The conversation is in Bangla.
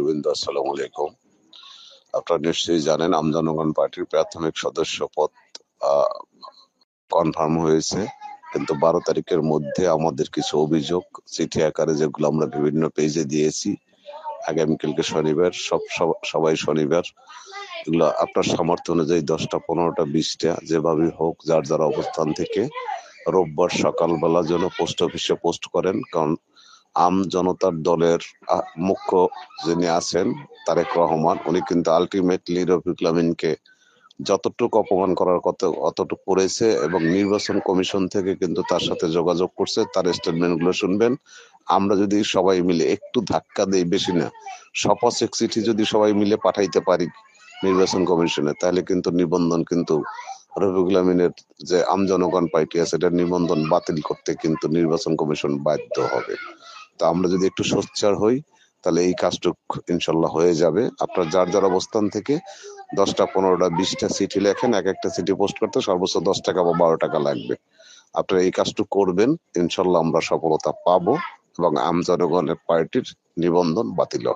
বৃন্দ আসসালামু আলাইকুম। আপনারা নিশ্চয়ই জানেন, আমজনগণ পার্টির প্রাথমিক সদস্য পদ কনফার্ম হয়েছে। কিন্তু বারো তারিখের মধ্যে আমাদের কিছু অভিযোগ, চিঠি আকারে যেগুলো আমরা বিভিন্ন পেজে দিয়েছি, আগামীকালকে শনিবার, সব, সব- সবাই শনিবার, এগুলো আপনার সামর্থ্য অনুযায়ী দশটা, পনেরোটা, বিশটা যেভাবে হোক, যার যার অবস্থান থেকে রোববার সকালবেলা যেন পোস্ট অফিসে পোস্ট করেন। কারণ আম জনতার দলের মুখ্য যিনি আছেন, তারেক রহমান, উনি কিন্তু আলটিমেটলি রফিকুল আমিনকে যতটুকু অপমান করার কথা, অতটুকু করেছে এবং নির্বাচন কমিশন থেকে কিন্তু তার সাথে যোগাযোগ করছে, তার স্টেটমেন্টগুলো শুনবেন। আমরা যদি সবাই মিলে একটু ধাক্কা দেই বেশি না এক চিঠি যদি সবাই মিলে পাঠাইতে পারি নির্বাচন কমিশনে, তাহলে কিন্তু নিবন্ধন কিন্তু রফিকুল আমিনের যে আমজনগণ পার্টি আছে এটা নিবন্ধন বাতিল করতে কিন্তু নির্বাচন কমিশন বাধ্য হবে। তো আমরা যদি একটু সোচ্চার হই, তাহলে এই কাজটুক ইনশাল্লাহ হয়ে যাবে। আপনার যার যার অবস্থান থেকে দশটা, পনেরোটা, বিশটা সিটি লেখেন, এক একটা সিটি পোস্ট করতে সর্বোচ্চ দশ টাকা বা বারো টাকা লাগবে। আপনারা এই কাজটুকু করবেন, ইনশাল্লাহ আমরা সফলতা পাবো এবং আম জনগণের পার্টির নিবন্ধন বাতিল